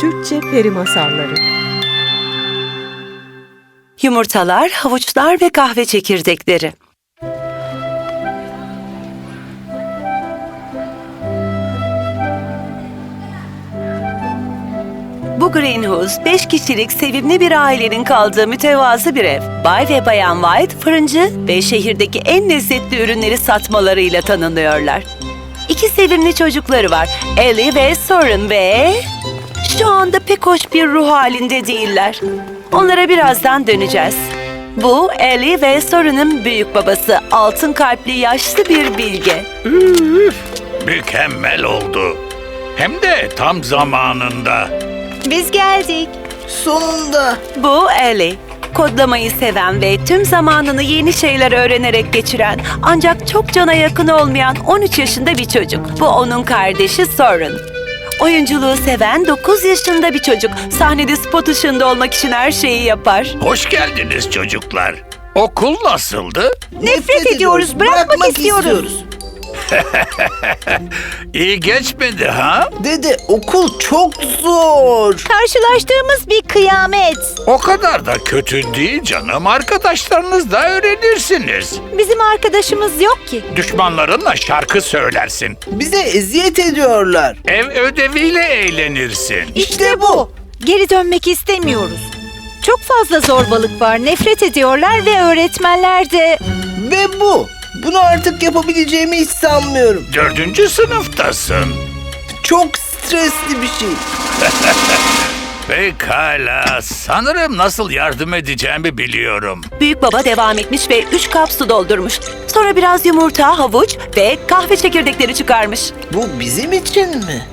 Türkçe Peri Masalları Yumurtalar, havuçlar ve kahve çekirdekleri. Bu greenhouse, beş kişilik sevimli bir ailenin kaldığı mütevazı bir ev. Bay ve Bayan White, fırıncı ve şehirdeki en lezzetli ürünleri satmalarıyla tanınıyorlar. İki sevimli çocukları var, Ellie ve Soren ve... Şu anda pek hoş bir ruh halinde değiller. Onlara birazdan döneceğiz. Bu Ellie ve Soren'ın büyük babası, altın kalpli yaşlı bir bilge. Mükemmel oldu. Hem de tam zamanında. Biz geldik. Sonunda. Bu Ellie. Kodlamayı seven ve tüm zamanını yeni şeyler öğrenerek geçiren ancak çok cana yakın olmayan 13 yaşında bir çocuk. Bu onun kardeşi Soren. Oyunculuğu seven 9 yaşında bir çocuk. Sahnede spot ışığında olmak için her şeyi yapar. Hoş geldiniz çocuklar. Okul nasıldı? Nefret ediyoruz, bırakmak istiyoruz. İyi geçmedi ha? Dede okul çok zor. Karşılaştığımız bir kıyamet. O kadar da kötü değil canım. Arkadaşlarınızla öğrenirsiniz. Bizim arkadaşımız yok ki. Düşmanlarınla şarkı söylersin. Bize eziyet ediyorlar. Ev ödeviyle eğlenirsin. İşte bu. Geri dönmek istemiyoruz. Çok fazla zorbalık var. Nefret ediyorlar ve öğretmenler de... Ve bu. Bunu artık yapabileceğimi hiç sanmıyorum. Dördüncü sınıftasın. Çok stresli bir şey. Pekala. Sanırım nasıl yardım edeceğimi biliyorum. Büyük baba devam etmiş ve 3 kap su doldurmuş. Sonra biraz yumurta, havuç ve kahve çekirdekleri çıkarmış. Bu bizim için mi?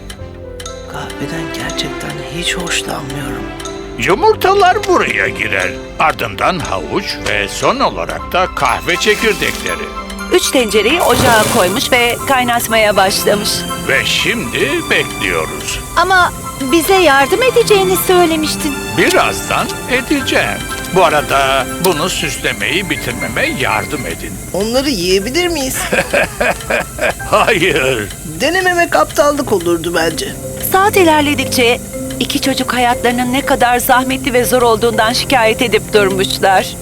Kahveden gerçekten hiç hoşlanmıyorum. Yumurtalar buraya girer. Ardından havuç ve son olarak da kahve çekirdekleri. Üç tencereyi ocağa koymuş ve kaynatmaya başlamış. Ve şimdi bekliyoruz. Ama bize yardım edeceğini söylemiştin. Birazdan edeceğim. Bu arada bunu süslemeyi bitirmeme yardım edin. Onları yiyebilir miyiz? Hayır. Denememek aptallık olurdu bence. Saat ilerledikçe iki çocuk hayatlarının ne kadar zahmetli ve zor olduğundan şikayet edip durmuşlar.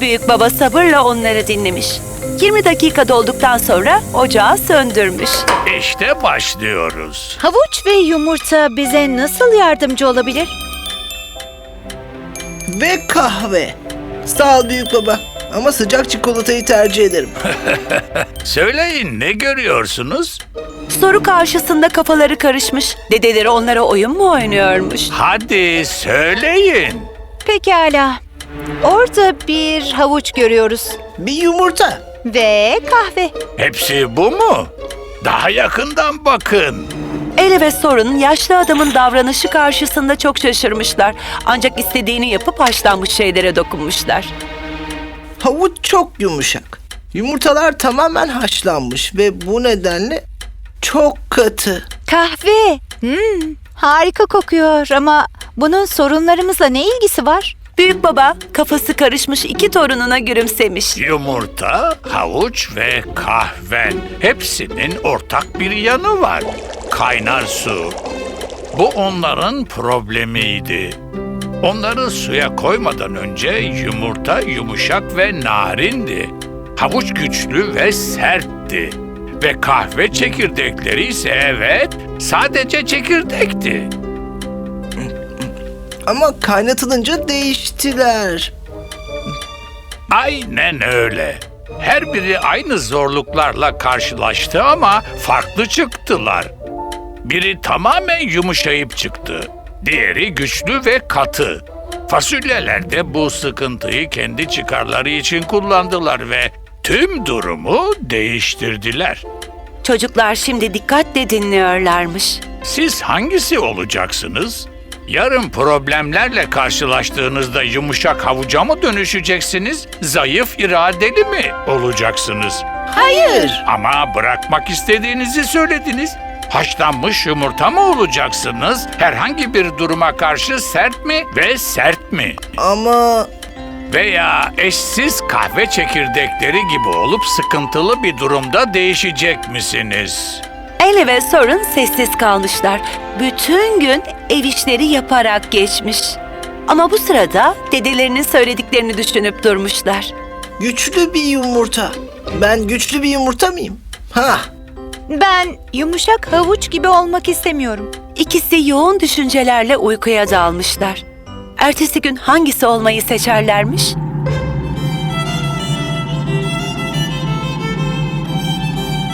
Büyük baba sabırla onları dinlemiş. 20 dakika dolduktan sonra ocağı söndürmüş. İşte başlıyoruz. Havuç ve yumurta bize nasıl yardımcı olabilir? Ve kahve. Sağ ol büyük baba. Ama sıcak çikolatayı tercih ederim. Söyleyin ne görüyorsunuz? Soru karşısında kafaları karışmış. Dedeleri onlara oyun mu oynuyormuş? Hadi söyleyin. Pekala. Orada bir havuç görüyoruz. Bir yumurta. Ve kahve. Hepsi bu mu? Daha yakından bakın. Ele ve sorun yaşlı adamın davranışı karşısında çok şaşırmışlar. Ancak istediğini yapıp haşlanmış şeylere dokunmuşlar. Havuç çok yumuşak. Yumurtalar tamamen haşlanmış ve bu nedenle çok katı. Kahve. Hmm, harika kokuyor ama bunun sorunlarımızla ne ilgisi var? Büyük baba kafası karışmış iki torununa gülümsemiş. Yumurta, havuç ve kahven. Hepsinin ortak bir yanı var. Kaynar su. Bu onların problemiydi. Onları suya koymadan önce yumurta yumuşak ve narindi. Havuç güçlü ve sertti. Ve kahve çekirdekleri ise evet sadece çekirdekti. Ama kaynatılınca değiştiler. Aynen öyle. Her biri aynı zorluklarla karşılaştı ama farklı çıktılar. Biri tamamen yumuşayıp çıktı. Diğeri güçlü ve katı. Fasulyeler de bu sıkıntıyı kendi çıkarları için kullandılar ve tüm durumu değiştirdiler. Çocuklar şimdi dikkatle dinliyorlarmış. Siz hangisi olacaksınız? Yarın problemlerle karşılaştığınızda yumuşak havuca mı dönüşeceksiniz, zayıf iradeli mi olacaksınız? Hayır. Ama bırakmak istediğinizi söylediniz. Haşlanmış yumurta mı olacaksınız? Herhangi bir duruma karşı sert mi ve sert mi? Ama Veya eşsiz kahve çekirdekleri gibi olup sıkıntılı bir durumda değişecek misiniz? Ele ve sorun sessiz kalmışlar. Bütün gün ev işleri yaparak geçmiş. Ama bu sırada dedelerinin söylediklerini düşünüp durmuşlar. Güçlü bir yumurta. Ben güçlü bir yumurta mıyım? Ha, Ben yumuşak havuç gibi olmak istemiyorum. İkisi yoğun düşüncelerle uykuya dalmışlar. Ertesi gün hangisi olmayı seçerlermiş?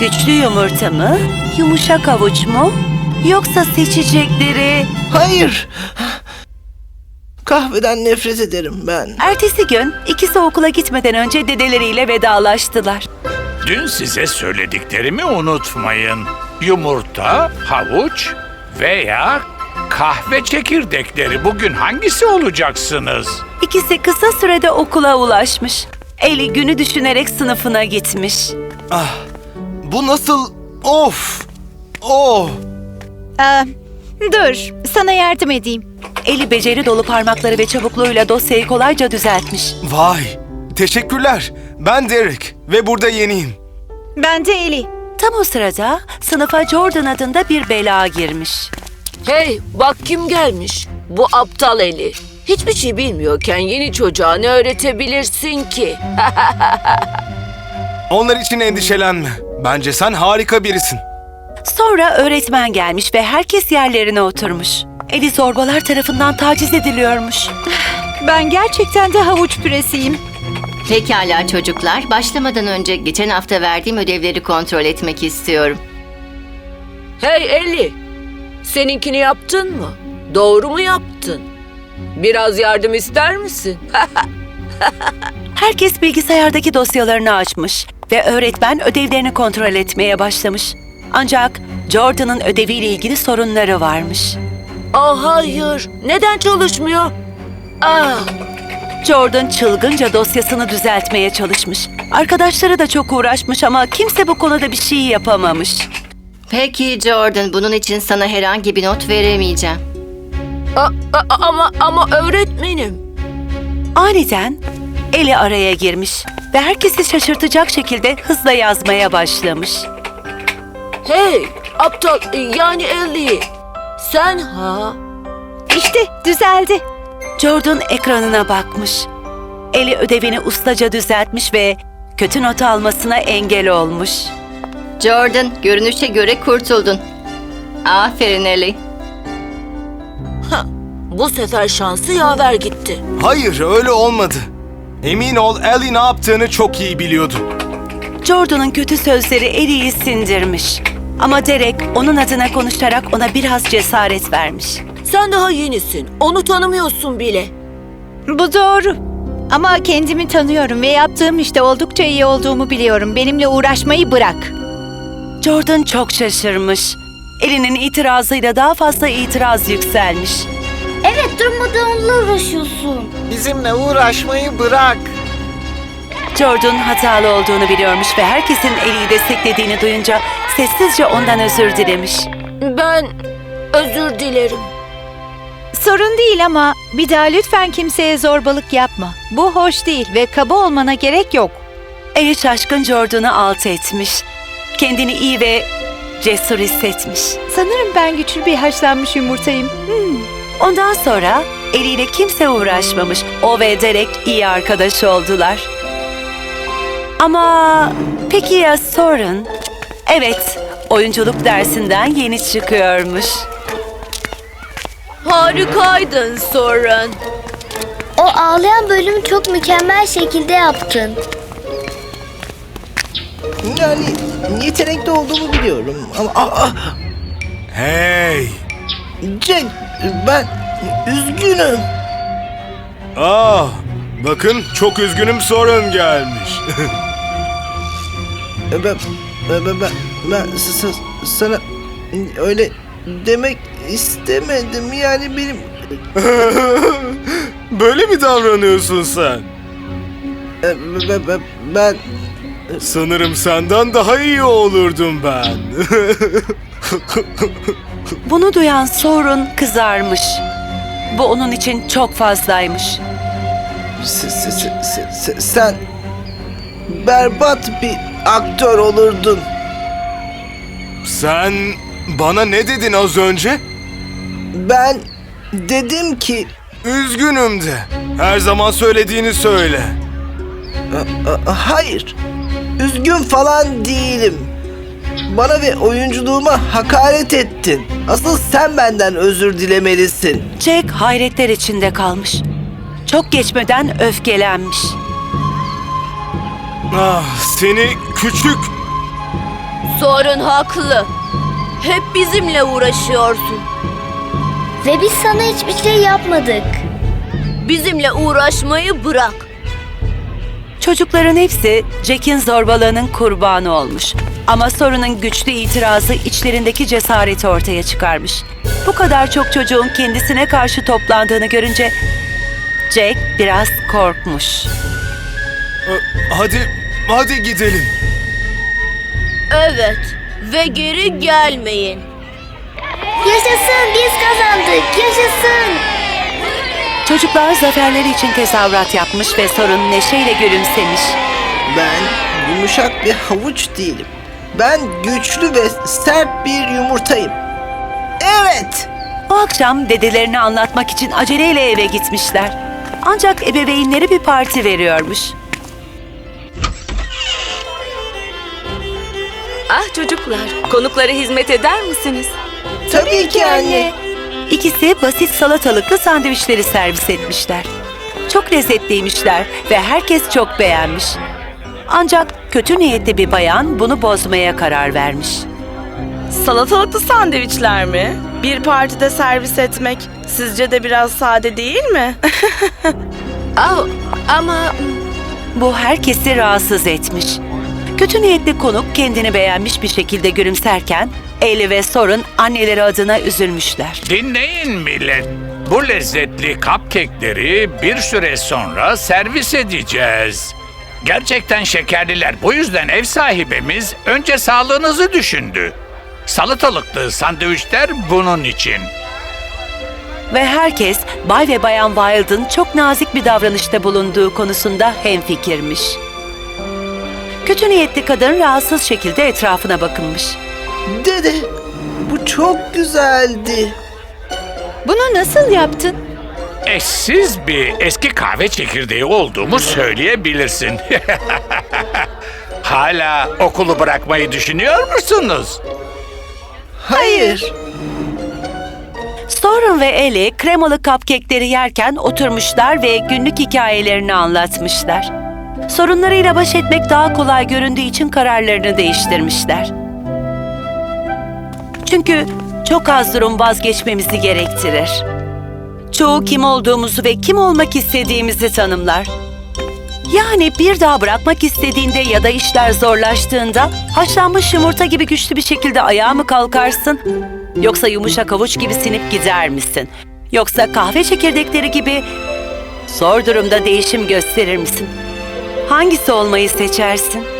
Güçlü yumurta mı, yumuşak havuç mu? Yoksa seçecekleri... hayır. Kahveden nefret ederim ben. Ertesi gün ikisi okula gitmeden önce dedeleriyle vedalaştılar. Dün size söylediklerimi unutmayın. Yumurta, havuç veya kahve çekirdekleri bugün hangisi olacaksınız? İkisi kısa sürede okula ulaşmış. Eli günü düşünerek sınıfına gitmiş. Bu nasıl? Of! Oh! Aa, dur, sana yardım edeyim. Eli beceri dolu parmakları ve çabukluğuyla dosyayı kolayca düzeltmiş. Vay! Teşekkürler. Ben Derek ve burada yeniyim. Ben de Eli. Tam o sırada sınıfa Jordan adında bir bela girmiş. Hey bak kim gelmiş. Bu aptal Eli. Hiçbir şey bilmiyorken yeni çocuğa ne öğretebilirsin ki? Onlar için endişelenme. Bence sen harika birisin. Sonra öğretmen gelmiş ve herkes yerlerine oturmuş. Eli zorbalar tarafından taciz ediliyormuş. Ben gerçekten de havuç püresiyim. Pekala çocuklar, başlamadan önce geçen hafta verdiğim ödevleri kontrol etmek istiyorum. Hey Eli. Seninkini yaptın mı? Doğru mu yaptın? Biraz yardım ister misin? Herkes bilgisayardaki dosyalarını açmış ve öğretmen ödevlerini kontrol etmeye başlamış. Ancak Jordan'ın ödeviyle ilgili sorunları varmış. Aa hayır. Neden çalışmıyor? Aa, Jordan çılgınca dosyasını düzeltmeye çalışmış. Arkadaşları da çok uğraşmış ama kimse bu konuda bir şey yapamamış. Peki Jordan, bunun için sana herhangi bir not veremeyeceğim. a- a- ama ama öğretmenim. Aniden Eli araya girmiş ve herkesi şaşırtacak şekilde hızla yazmaya başlamış. Hey aptal yani Eli. Sen ha? İşte düzeldi. Jordan ekranına bakmış. Eli ödevini ustaca düzeltmiş ve kötü not almasına engel olmuş. Jordan, görünüşe göre kurtuldun. Aferin Ellie. Bu sefer şansı yaver gitti. Hayır, öyle olmadı. Emin ol Ellie ne yaptığını çok iyi biliyordu. Jordan'ın kötü sözleri Eli'yi sindirmiş. Ama Derek onun adına konuşarak ona biraz cesaret vermiş. Sen daha yenisin. Onu tanımıyorsun bile. Bu doğru. Ama kendimi tanıyorum ve yaptığım işte oldukça iyi olduğumu biliyorum. Benimle uğraşmayı bırak. Jordan çok şaşırmış. Eli'nin itirazıyla daha fazla itiraz yükselmiş. Evet durmadan onunla uğraşıyorsun. Bizimle uğraşmayı bırak. Jordan hatalı olduğunu biliyormuş ve herkesin Eli'yi desteklediğini duyunca sessizce ondan özür dilemiş. Ben özür dilerim. Sorun değil ama bir daha lütfen kimseye zorbalık yapma. Bu hoş değil ve kaba olmana gerek yok. Eli şaşkın Jordan'ı alt etmiş. Kendini iyi ve cesur hissetmiş. Sanırım ben güçlü bir haşlanmış yumurtayım. Ondan sonra Eli ile kimse uğraşmamış. O ve Derek iyi arkadaş oldular. Ama peki ya Soren? Evet, oyunculuk dersinden yeni çıkıyormuş. Harikaydın Soren. O ağlayan bölümü çok mükemmel şekilde yaptın. Yani yetenekli olduğumu biliyorum ama... Aa, aa, Hey! Jack, ben üzgünüm. Ah! Bakın çok üzgünüm sorun gelmiş. Ben, ben, ben, ben, ben s- sana öyle demek istemedim. Yani benim... Böyle mi davranıyorsun sen? Ben, ben, ben, ben Sanırım senden daha iyi olurdum ben. Bunu duyan Soren kızarmış. Bu onun için çok fazlaymış. se- se- se- se- se- sen berbat bir aktör olurdun. Sen bana ne dedin az önce? Ben dedim ki Üzgünüm de. Her zaman söylediğini söyle. "A- a- hayır. Üzgün falan değilim. Bana ve oyunculuğuma hakaret ettin. Asıl sen benden özür dilemelisin. Jack hayretler içinde kalmış. Çok geçmeden öfkelenmiş. Ah, seni küçük... Sorun haklı. Hep bizimle uğraşıyorsun. Ve biz sana hiçbir şey yapmadık. Bizimle uğraşmayı bırak. Çocukların hepsi Jack'in zorbalığının kurbanı olmuş. Ama sorunun güçlü itirazı içlerindeki cesareti ortaya çıkarmış. Bu kadar çok çocuğun kendisine karşı toplandığını görünce Jack biraz korkmuş. Hadi, hadi gidelim. Evet. Ve geri gelmeyin. Yaşasın biz kazandık. Yaşasın. Çocuklar zaferleri için tezahürat yapmış ve sorun neşeyle gülümsemiş. Ben yumuşak bir havuç değilim. Ben güçlü ve sert bir yumurtayım. Evet. O akşam dedelerini anlatmak için aceleyle eve gitmişler. Ancak ebeveynleri bir parti veriyormuş. Ah çocuklar, konuklara hizmet eder misiniz? Tabii ki anne. İkisi basit salatalıklı sandviçleri servis etmişler. Çok lezzetliymişler ve herkes çok beğenmiş. Ancak kötü niyetli bir bayan bunu bozmaya karar vermiş. Salatalıklı sandviçler mi? Bir partide servis etmek sizce de biraz sade değil mi? Ah, ama Bu herkesi rahatsız etmiş. Kötü niyetli konuk kendini beğenmiş bir şekilde gülümserken Eli ve Sorun anneleri adına üzülmüşler. Dinleyin millet. Bu lezzetli cupcake'leri bir süre sonra servis edeceğiz. Gerçekten şekerliler. Bu yüzden ev sahibimiz önce sağlığınızı düşündü. Salatalıklı sandviçler bunun için. Ve herkes Bay ve Bayan Wild'ın çok nazik bir davranışta bulunduğu konusunda hemfikirmiş. Kötü niyetli kadın rahatsız şekilde etrafına bakınmış. Dede bu çok güzeldi. Bunu nasıl yaptın? Eşsiz bir eski kahve çekirdeği olduğumu söyleyebilirsin. Hala okulu bırakmayı düşünüyor musunuz? Hayır. Sorun ve Ellie kremalı cupcake'leri yerken oturmuşlar ve günlük hikayelerini anlatmışlar. Sorunlarıyla baş etmek daha kolay göründüğü için kararlarını değiştirmişler. Çünkü çok az durum vazgeçmemizi gerektirir. Çoğu kim olduğumuzu ve kim olmak istediğimizi tanımlar. Yani bir daha bırakmak istediğinde ya da işler zorlaştığında haşlanmış yumurta gibi güçlü bir şekilde ayağa mı kalkarsın? Yoksa yumuşak avuç gibi sinip gider misin? Yoksa kahve çekirdekleri gibi zor durumda değişim gösterir misin? Hangisi olmayı seçersin?